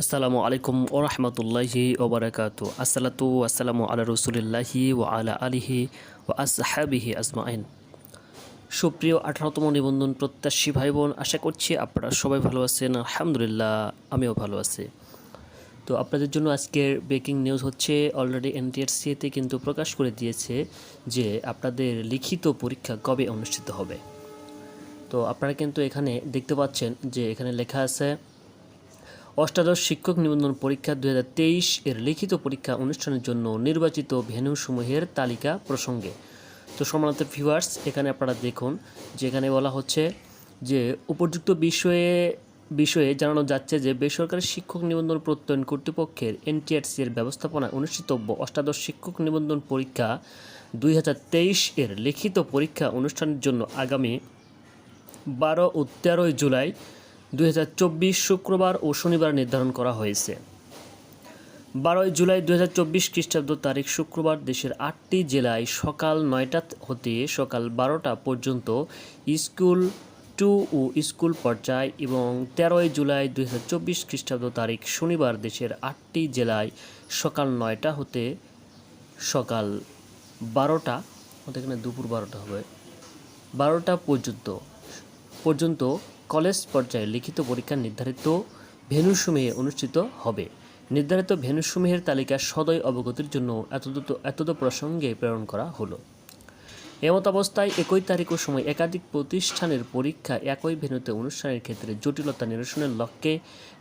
আসসালামু আলাইকুম ও রহমতুল্লাহি ওবরাকাত। আসসালাতু আসসালামু আলা রসুলিল্লাহি ও আলা আলিহি ও আসহাবিহি আজমাইন। সুপ্রিয় আঠারোতম নিবন্ধন প্রত্যাশী ভাই বোন আশা করছি আপনারা সবাই ভালো আছেন, আলহামদুলিল্লাহ, আমিও ভালো আছি। তো আপনাদের জন্য আজকের ব্রেকিং নিউজ হচ্ছে অলরেডি এনটিআরসিতে কিন্তু প্রকাশ করে দিয়েছে যে আপনাদের লিখিত পরীক্ষা কবে অনুষ্ঠিত হবে। তো আপনারা কিন্তু এখানে দেখতে পাচ্ছেন যে এখানে লেখা আছে অষ্টাদশ শিক্ষক নিবন্ধন পরীক্ষা দুই হাজার তেইশ এর লিখিত পরীক্ষা অনুষ্ঠানের জন্য নির্বাচিত ভেন্যুসমূহের তালিকা প্রসঙ্গে। তো সম্মানিত ভিউয়ার্স এখানে আপনারা দেখুন যে এখানে বলা হচ্ছে যে উপযুক্ত বিষয়ে বিষয়ে জানানো যাচ্ছে যে বেসরকারি শিক্ষক নিবন্ধন প্রত্যয়ন কর্তৃপক্ষের এনটিআরসি এর ব্যবস্থাপনায় অনুষ্ঠিতব্য অষ্টাদশ শিক্ষক নিবন্ধন পরীক্ষা দুই হাজার তেইশ এর লিখিত পরীক্ষা অনুষ্ঠানের জন্য আগামী বারো ও তেরোই জুলাই দুই হাজার চব্বিশ শুক্রবার ও শনিবার নির্ধারণ করা হয়েছে। বারোই জুলাই দু হাজার চব্বিশ খ্রিস্টাব্দ তারিখ শুক্রবার দেশের আটটি জেলায় সকাল নয়টা হতে সকাল বারোটা পর্যন্ত স্কুল টু ও স্কুল পর্যায় এবং তেরোই জুলাই দুই হাজার চব্বিশ খ্রিস্টাব্দ তারিখ শনিবার দেশের আটটি জেলায় সকাল নয়টা হতে সকাল বারোটা এখানে দুপুর বারোটা হবে, বারোটা পর্যন্ত পর্যন্ত কলেজ পর্যায়ে লিখিত পরীক্ষা নির্ধারিত ভেনুসমূহে অনুষ্ঠিত হবে। নির্ধারিত ভেনুসমূহের তালিকা সদয় অবগতির জন্য এতদ্রুত এতদ প্রসঙ্গে প্রেরণ করা হলো। এমত অবস্থায় একই তারিখ ও সময় একাধিক প্রতিষ্ঠানের পরীক্ষা একই ভেন্যুতে অনুষ্ঠানের ক্ষেত্রে জটিলতা নিরসনের লক্ষ্যে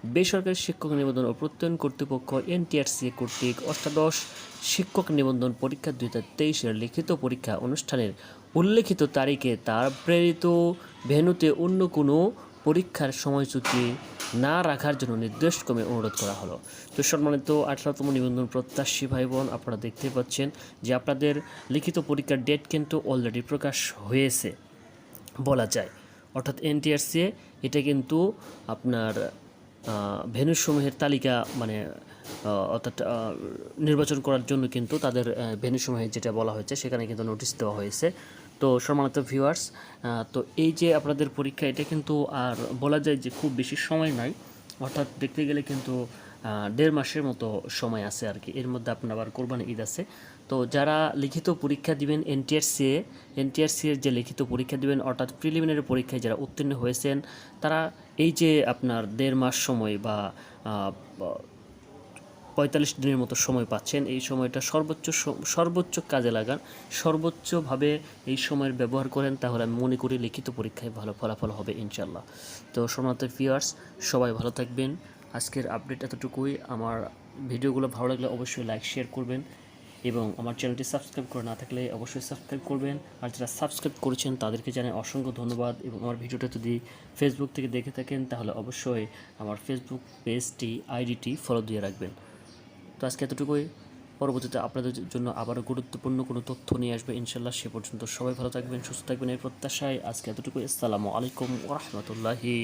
বেসরকারি শিক্ষক নিবন্ধন ও প্রত্যয়ন কর্তৃপক্ষ এনটিআরসি কর্তৃক অষ্টাদশ শিক্ষক নিবন্ধন পরীক্ষা দুই হাজার তেইশের লিখিত পরীক্ষা অনুষ্ঠানের উল্লেখিত তারিখে তার প্রেরিত ভেন্যুতে অন্য কোনো পরীক্ষার সময়সূচি না রাখার জন্য নির্দেশক্রমে অনুরোধ করা হলো। তো সম্মানিত আঠারোতম নিবন্ধন প্রত্যাশী ভাই বোন আপনারা দেখতে পাচ্ছেন যে আপনাদের লিখিত পরীক্ষার ডেট কিন্তু অলরেডি প্রকাশ হয়েছে বলা যায়। অর্থাৎ এনটিআরসি এটা কিন্তু আপনার ভেন্যুসমূহের তালিকা মানে অর্থাৎ নির্বাচন করার জন্য কিন্তু তাদের ভেন্যুসমূহে যেটা বলা হয়েছে সেখানে কিন্তু নোটিশ দেওয়া হয়েছে। তো সম্মানিত ভিউয়ার্স তো এই যে আপনাদের পরীক্ষা, এটা কিন্তু আর বলা যায় যে খুব বেশি সময় নাই অর্থাৎ দেখতে গেলে কিন্তু দেড় মাসের মতো সময় আছে আর কি। এর মধ্যে আপনার আবার কোরবানি ঈদ আছে। তো যারা লিখিত পরীক্ষা দিবেন এনটিআরসি এনটিআরসি এর যে লিখিত পরীক্ষা দিবেন, অর্থাৎ প্রিলিমিনারি পরীক্ষায় যারা উত্তীর্ণ হয়েছেন, তারা এই যে আপনার দেড় মাস সময় বা পঁয়তাল্লিশ দিনের মতো সময় পাচ্ছেন। এই সময়টা সর্বোচ্চ সর্বোচ্চ কাজে লাগান। সর্বোচ্চভাবে এই সময়ের ব্যবহার করেন, তাহলে আমি মনে করি লিখিত পরীক্ষায় ভালো ফলাফল হবে ইনশাল্লাহ তো সোনাতে ভিউয়ার্স সবাই ভালো থাকবেন। আজকের আপডেট এতটুকুই। আমার ভিডিওগুলো ভালো লাগলে অবশ্যই লাইক শেয়ার করবেন এবং আমার চ্যানেলটি সাবস্ক্রাইব করে না থাকলে অবশ্যই সাবস্ক্রাইব করবেন। আর যারা সাবস্ক্রাইব করেছেন, তাদেরকে জানাই অসংখ্য ধন্যবাদ এবং আমার ভিডিওটা যদি ফেসবুক থেকে দেখে থাকেন, তাহলে অবশ্যই আমার ফেসবুক পেজটি আইডিটি ফলো দিয়ে রাখবেন। তো আজকে এতটুকুই। পরবর্তীতে আপনাদের জন্য আবারও গুরুত্বপূর্ণ কোনো তথ্য নিয়ে আসবে ইনশাল্লাহ সে পর্যন্ত। সবাই ভালো থাকবেন, সুস্থ থাকবেন এই প্রত্যাশায় আজকে এতটুকুই। আসসালামু আলাইকুম ওরহমতুল্লাহি